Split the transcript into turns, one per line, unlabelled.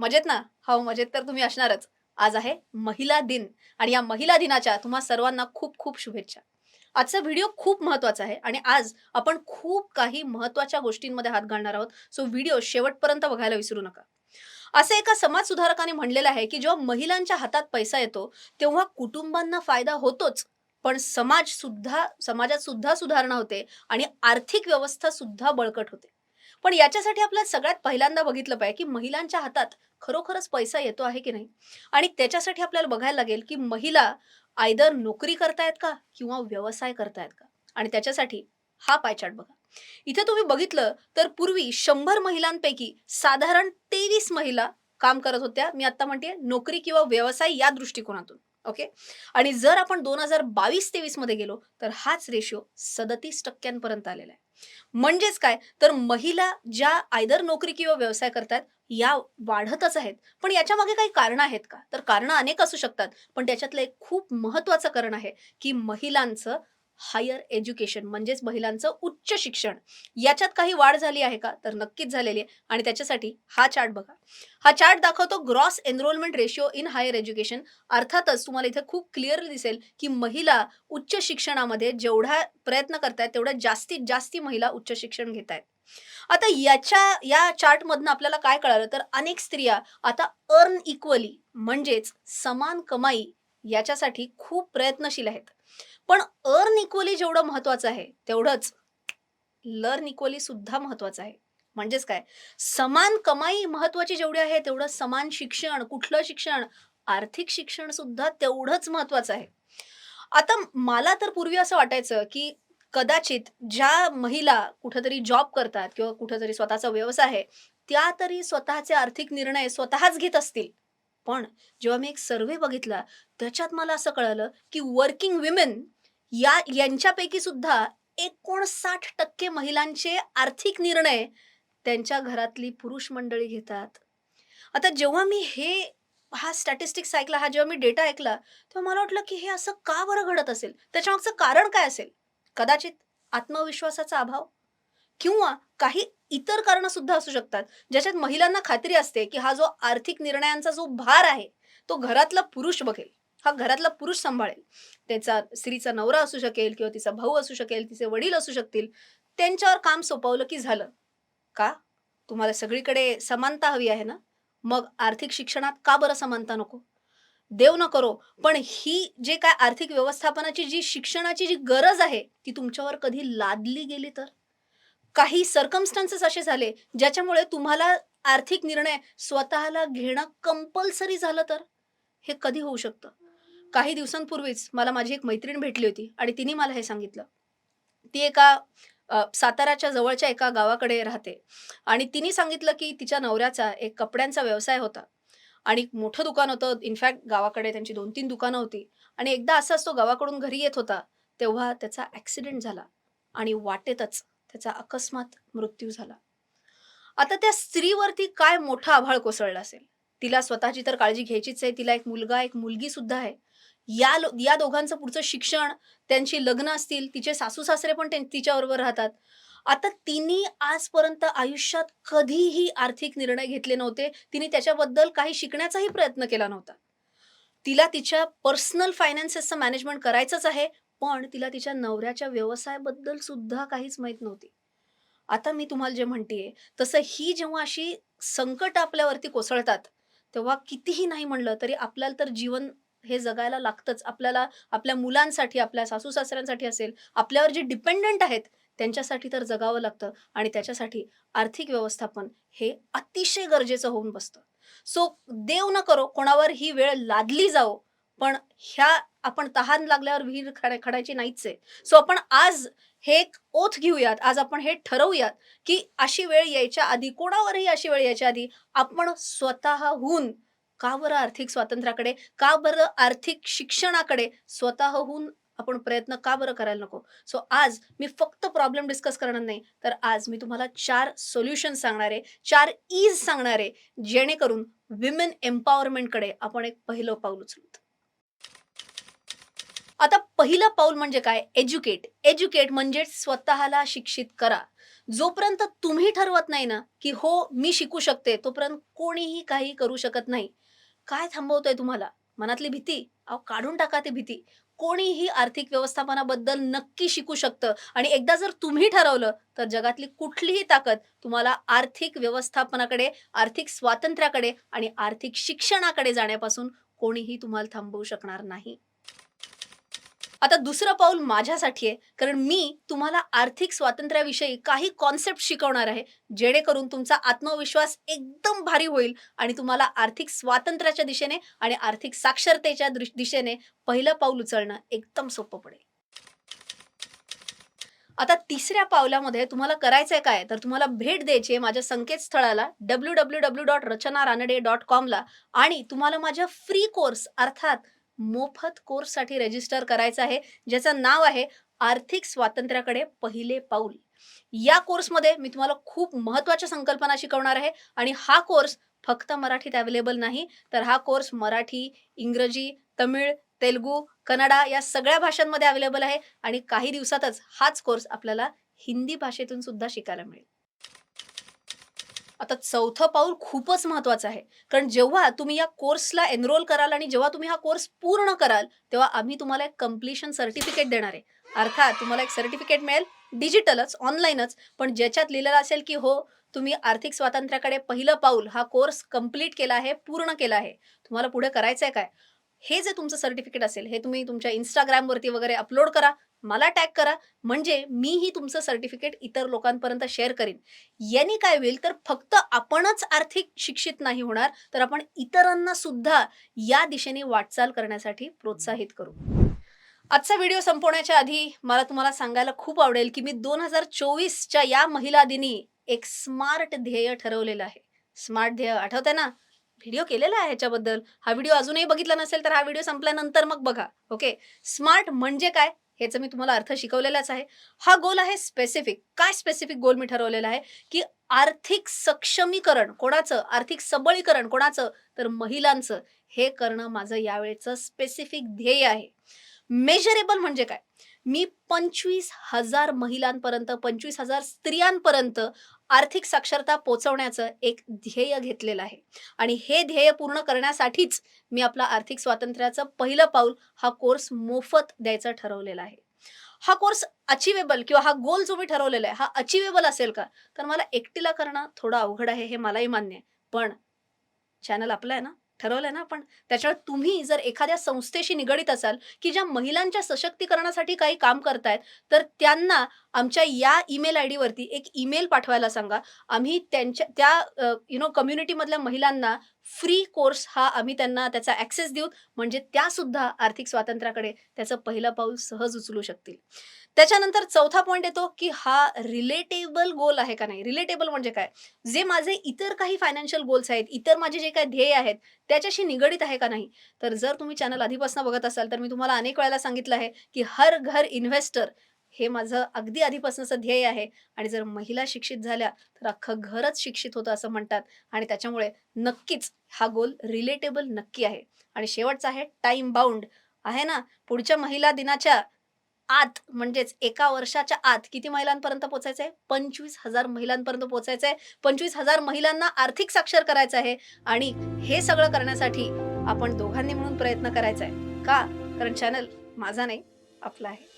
मजेत ना? हो मजेत तर तुम्ही असणारच. आज आहे महिला दिन आणि या महिला दिनाच्या तुम्हा सर्वांना खूप खूप शुभेच्छा. आजचा व्हिडिओ खूप महत्त्वाचा आहे आणि आज आपण खूप काही महत्त्वाच्या गोष्टींमध्ये हात घालणार आहोत. सो व्हिडिओ शेवटपर्यंत बघायला विसरू नका. असे एका समाज सुधारकाने म्हणलेलं आहे की जेव्हा महिलांच्या हातात पैसा येतो तेव्हा कुटुंबांना फायदा होतोच. पण समाज सुद्धा समाजात सुद्धा सुधारणा होते आणि आर्थिक व्यवस्था सुद्धा बळकट होते. पण याच्यासाठी आपल्याला सगळ्यात पहिल्यांदा बघितलं पाहिजे की महिलांच्या हातात खरोखरच पैसा येतो आहे की नाही? आणि त्याच्यासाठी आपल्याला बघायला लागेल की महिला आयदर नोकरी करतायत का किंवा व्यवसाय करतायत का? आणि त्याच्यासाठी हा पायचार्ट बघा. इथे तुम्ही बघितलं तर पूर्वी शंभर महिलांपैकी साधारण तेवीस महिला काम करत होत्या. मी आता म्हणते नोकरी किंवा व्यवसाय या दृष्टिकोनातून. ओके? आणि जर आपण दोन हजार बावीस तेवीसमध्ये गेलो तर हाच रेशिओ सदतीस टक्क्यांपर्यंत आलेला आहे. म्हणजेच काय? तर महिला ज्या आयदर नोकरी किंवा व्यवसाय करतात या वाढतच आहेत. पण याच्या मागे काही कारणं आहेत का? तर कारणं अनेक असू शकतात पण त्याच्यातलं एक खूप महत्वाचं कारण आहे की महिलांचं हायर एज्युकेशन म्हणजेच महिलांचं उच्च शिक्षण. याच्यात काही वाढ झाली आहे का? तर नक्कीच झालेली आहे. आणि त्याच्यासाठी हा चार्ट बघा. हा चार्ट दाखवतो gross enrolment ratio in higher education अर्थातच तुम्हाला इथे खूप क्लिअरली दिसेल की महिला उच्च शिक्षणामध्ये जेवढा प्रयत्न करतायत तेवढ्या जास्तीत जास्ती महिला उच्च शिक्षण घेत आहेत आता याच्या या चार्टमधनं आपल्याला काय कळालं? तर अनेक स्त्रिया आता अर्न इक्वली म्हणजेच समान कमाई याच्यासाठी खूप प्रयत्नशील आहेत. पण अर्न इक्वली जेवढं महत्वाचं आहे तेवढंच. लर्न इक्वली सुद्धा महत्वाचं आहे. म्हणजेच काय? समान कमाई महत्वाची जेवढी आहे तेवढं समान शिक्षण कुठलं शिक्षण? आर्थिक शिक्षण सुद्धा तेवढंच महत्वाचं आहे. आता मला तर पूर्वी असं वाटायचं की कदाचित ज्या महिला कुठंतरी जॉब करतात किंवा कुठंतरी स्वतःचा व्यवसाय आहे त्या तरी स्वतःचे आर्थिक निर्णय स्वतःच घेत असतील. पण जेव्हा मी एक सर्वे बघितला त्याच्यात मला असं कळालं की वर्किंग विमेन या यांच्यापैकी सुद्धा एकोणसाठ टक्के महिलांचे आर्थिक निर्णय त्यांच्या घरातली पुरुष मंडळी घेतात. आता जेव्हा मी हे हा स्टॅटिस्टिक्स ऐकला हा जेव्हा मी डेटा ऐकला तेव्हा मला वाटलं की हे असं का बरं घडत असेल? त्याच्यामागचं कारण काय असेल? कदाचित आत्मविश्वासाचा अभाव? किंवा काही इतर कारणं सुद्धा असू शकतात ज्याच्यात महिलांना खात्री असते की हा जो आर्थिक निर्णयांचा जो भार आहे तो घरातला पुरुष बघेल. हा घरातला पुरुष सांभाळेल. त्याचा स्त्रीचा नवरा असू शकेल किंवा तिचा भाऊ असू शकेल तिचे वडील असू शकतील. त्यांच्यावर काम सोपवलं की झालं. का? तुम्हाला सगळीकडे समानता हवी आहे ना? मग आर्थिक शिक्षणात का बरं समानता नको? देव न करो पण ही जे काय आर्थिक व्यवस्थापनाची जी शिक्षणाची जी गरज आहे ती तुमच्यावर कधी लादली गेली तर? काही सर्कमस्टान्सेस असे झाले ज्याच्यामुळे तुम्हाला आर्थिक निर्णय स्वतःला घेणं कंपल्सरी झालं तर? हे कधी होऊ शकतं? काही दिवसांपूर्वीच मला माझी एक मैत्रीण भेटली होती आणि तिने मला हे सांगितलं. ती एका साताराच्या साताऱ्याच्या जवळच्या एका गावाकडे राहते आणि तिने सांगितलं की तिच्या नवऱ्याचा एक कपड्यांचा व्यवसाय होता आणि मोठं दुकान होतं. इनफॅक्ट गावाकडे त्यांची दोन तीन दुकानं होती आणि एकदा असाच तो गावाकडून घरी येत होता तेव्हा त्याचा ॲक्सिडेंट झाला आणि वाटेतच त्याचा अकस्मात मृत्यू झाला. आता त्या स्त्रीवरती काय मोठा आभाळ कोसळला असेल? तिला स्वतःची तर काळजी घ्यायचीच आहे. तिला एक मुलगा एक मुलगी सुद्धा आहे. या लो- या दोघांचं पुढचं शिक्षण त्यांची लग्न असतील तिचे सासू सासरे पण तिच्याबरोबर राहतात. आता तिने आजपर्यंत आयुष्यात कधीही आर्थिक निर्णय घेतले नव्हते. तिने त्याच्याबद्दल काही शिकण्याचाही प्रयत्न केला नव्हता. तिला तिच्या पर्सनल फायनान्सेसचं मॅनेजमेंट करायचंच आहे पण तिला तिच्या नवऱ्याच्या व्यवसायाबद्दल सुद्धा काहीच माहीत नव्हती. आता मी तुम्हाला जे म्हणतेय तसं ही जेव्हा अशी संकट आपल्यावरती कोसळतात तेव्हा कितीही नाही म्हणलं तरी आपल्याला तर जीवन हे जगायला लागतंच. आपल्याला आपल्या मुलांसाठी आपल्या सासू सासऱ्यांसाठी असेल आपल्यावर जे डिपेंडंट आहेत त्यांच्यासाठी तर जगावं लागतं आणि त्याच्यासाठी आर्थिक व्यवस्थापन हे अतिशय गरजेचं होऊन बसतं. सो देव न करो कोणावर ही वेळ लादली जाओ पण ह्या आपण तहान लागल्यावर विहीर खड खडायची नाहीच आहे. सो आपण आज हे एक ओथ घेऊयात आज आपण हे ठरवूयात की अशी वेळ यायच्या आधी कोणावरही अशी वेळ यायच्या आधी आपण स्वतःहून का बरं आर्थिक स्वातंत्र्याकडे? का बरं आर्थिक शिक्षणाकडे स्वतःहून आपण प्रयत्न का बरं करायला नको? सो आज मी फक्त प्रॉब्लेम डिस्कस करणार नाही. तर आज मी तुम्हाला चार सोल्युशन सांगणार आहे. चार ईज सांगणार आहे. जेणेकरून विमेन एम्पॉवरमेंटकडे आपण एक पहिलं पाऊल उचलूत आता पहिलं पाऊल म्हणजे काय? एज्युकेट एज्युकेट म्हणजे स्वतःला शिक्षित करा. जोपर्यंत तुम्ही ठरवत नाही ना की हो मी शिकू शकते तोपर्यंत कोणीही काही करू शकत नाही. काय थांबवतोय तुम्हाला? मनातली भीती? अहो काढून टाका ती भीती. कोणीही आर्थिक व्यवस्थापनाबद्दल नक्की शिकू शकतं. आणि एकदा जर तुम्ही ठरवलं तर जगातली कुठलीही ताकद तुम्हाला आर्थिक व्यवस्थापनाकडे आर्थिक स्वातंत्र्याकडे आणि आर्थिक शिक्षणाकडे जाण्यापासून कोणीही तुम्हाला थांबवू शकणार नाही. आता दुसरं पाऊल माझ्यासाठी आहे कारण मी तुम्हाला आर्थिक स्वातंत्र्याविषयी काही कॉन्सेप्ट शिकवणार आहे जेणेकरून तुमचा आत्मविश्वास एकदम भारी होईल आणि तुम्हाला आर्थिक स्वातंत्र्याच्या दिशेने आणि आर्थिक साक्षरतेच्या दिशेने पहिलं पाऊल उचलणं एकदम सोपं पडेल. आता तिसऱ्या पावलामध्ये तुम्हाला करायचंय काय? तर तुम्हाला भेट द्यायची आहे माझ्या संकेतस्थळाला W W W dot Rachana Ranade dot कॉमला आणि तुम्हाला माझ्या फ्री कोर्स अर्थात मोफत कोर्ससाठी रजिस्टर करायचा आहे ज्याचं नाव आहे आर्थिक स्वातंत्र्याकडे पहिले पाऊल. या कोर्समध्ये मी तुम्हाला खूप महत्त्वाच्या संकल्पना शिकवणार आहे आणि हा कोर्स फक्त मराठीत अवेलेबल नाही तर हा कोर्स मराठी इंग्रजी तमिळ तेलगू कन्नडा या सगळ्या भाषांमध्ये अवेलेबल आहे आणि काही दिवसातच हाच कोर्स आपल्याला हिंदी भाषेतून सुद्धा शिकायला मिळेल. आता चौथं पाऊल खूपच महत्वाचं आहे. कारण जेव्हा तुम्ही या कोर्सला एनरोल कराल आणि जेव्हा तुम्ही हा कोर्स पूर्ण कराल तेव्हा आम्ही तुम्हाला एक कम्प्लिशन सर्टिफिकेट देणार आहे. अर्थात तुम्हाला एक सर्टिफिकेट मिळेल डिजिटलच ऑनलाईनच पण ज्याच्यात लिहिलेलं असेल की हो तुम्ही आर्थिक स्वातंत्र्याकडे पहिलं पाऊल हा कोर्स कंप्लीट केला आहे पूर्ण केला आहे. तुम्हाला पुढे करायचं आहे काय? हे जे तुमचं सर्टिफिकेट असेल हे तुम्ही तुमच्या इंस्टाग्रामवरती वगैरे अपलोड करा. मला टॅग करा. म्हणजे मीही तुमचं सर्टिफिकेट इतर लोकांपर्यंत शेअर करीन. यांनी काय होईल तर फक्त आपणच आर्थिक शिक्षित नाही होणार तर आपण इतरांना सुद्धा या दिशेने वाटचाल करण्यासाठी प्रोत्साहित करू. आजचा व्हिडिओ संपवण्याच्या आधी मला तुम्हाला सांगायला खूप आवडेल की मी दोन हजार चोवीसच्या या महिला दिनी एक स्मार्ट ध्येय ठरवलेलं आहे. स्मार्ट ध्येय आठवतंय ना? व्हिडिओ केलेला आहे ह्याच्याबद्दल. हा व्हिडिओ अजूनही बघितला नसेल तर हा व्हिडिओ संपल्यानंतर मग बघा. ओके स्मार्ट म्हणजे काय? ह्याचं मी तुम्हाला अर्थ शिकवलेलाच आहे. हा गोल आहे स्पेसिफिक काय स्पेसिफिक गोल मी ठरवलेला आहे? की आर्थिक सक्षमीकरण कोणाचं? आर्थिक सबळीकरण कोणाचं? तर महिलांचं. हे करणं माझं यावेळेचं स्पेसिफिक ध्येय आहे. मेजरेबल म्हणजे काय? मी पंचवीस हजार महिलांपर्यंत पंचवीस हजार स्त्रियांपर्यंत आर्थिक साक्षरता पोचवण्याचं एक ध्येय घेतलेलं आहे. आणि हे ध्येय पूर्ण करण्यासाठीच मी आपला आर्थिक स्वातंत्र्याचं पहिलं पाऊल हा कोर्स मोफत द्यायचं ठरवलेला आहे. हा कोर्स अचिवेबल किंवा हा गोल जो मी ठरवलेला आहे हा अचिवेबल असेल का? तर मला एकटीला करणं थोडं अवघड आहे हे मलाही मान्य आहे. पण चॅनल आपलं आहे ना? ठरवलंय ना आपण. त्याच्यावर तुम्ही जर एखाद्या संस्थेशी निगडीत असाल की ज्या महिलांच्या सशक्तीकरणासाठी काही काम करतायत तर त्यांना आमच्या या ईमेल आय डीवरती एक ईमेल पाठवायला सांगा. आम्ही त्यांच्या त्या यु नो कम्युनिटीमधल्या महिलांना फ्री कोर्स हा आम्ही त्यांना त्याचा ॲक्सेस देऊ. म्हणजे त्या सुद्धा आर्थिक स्वातंत्र्याकडे त्याचं पहिलं पाऊल सहज उचलू शकतील. त्याच्यानंतर चौथा पॉईंट येतो की हा रिलेटेबल गोल आहे का नाही? रिलेटेबल म्हणजे काय? जे माझे इतर काही फायनान्शियल गोल्स आहेत इतर माझे जे काही ध्येय आहेत त्याच्याशी निगडीत आहे का नाही? तर जर तुम्ही चॅनल आधीपासून बघत असाल तर मी तुम्हाला अनेक वेळेला सांगितलं आहे की हर घर इन्व्हेस्टर हे माझं अगदी आधीपासूनचं ध्येय आहे. आणि जर महिला शिक्षित झाल्या तर अख्खं घरच शिक्षित होतं असं म्हणतात. आणि त्याच्यामुळे नक्कीच हा गोल रिलेटेबल नक्की आहे. आणि शेवटचा आहे टाइम बाउंड आहे ना? पुढच्या महिला दिनाच्या आत म्हणजेच एका वर्षाच्या आत किती महिलांपर्यंत पोचायचं आहे पंचवीस हजार महिलांपर्यंत पोचायचं आहे पंचवीस हजार महिलांना आर्थिक साक्षर करायचं आहे आणि हे सगळं करण्यासाठी आपण दोघांनी मिळून प्रयत्न करायचा आहे का? कारण चॅनल माझा नाही आपला आहे.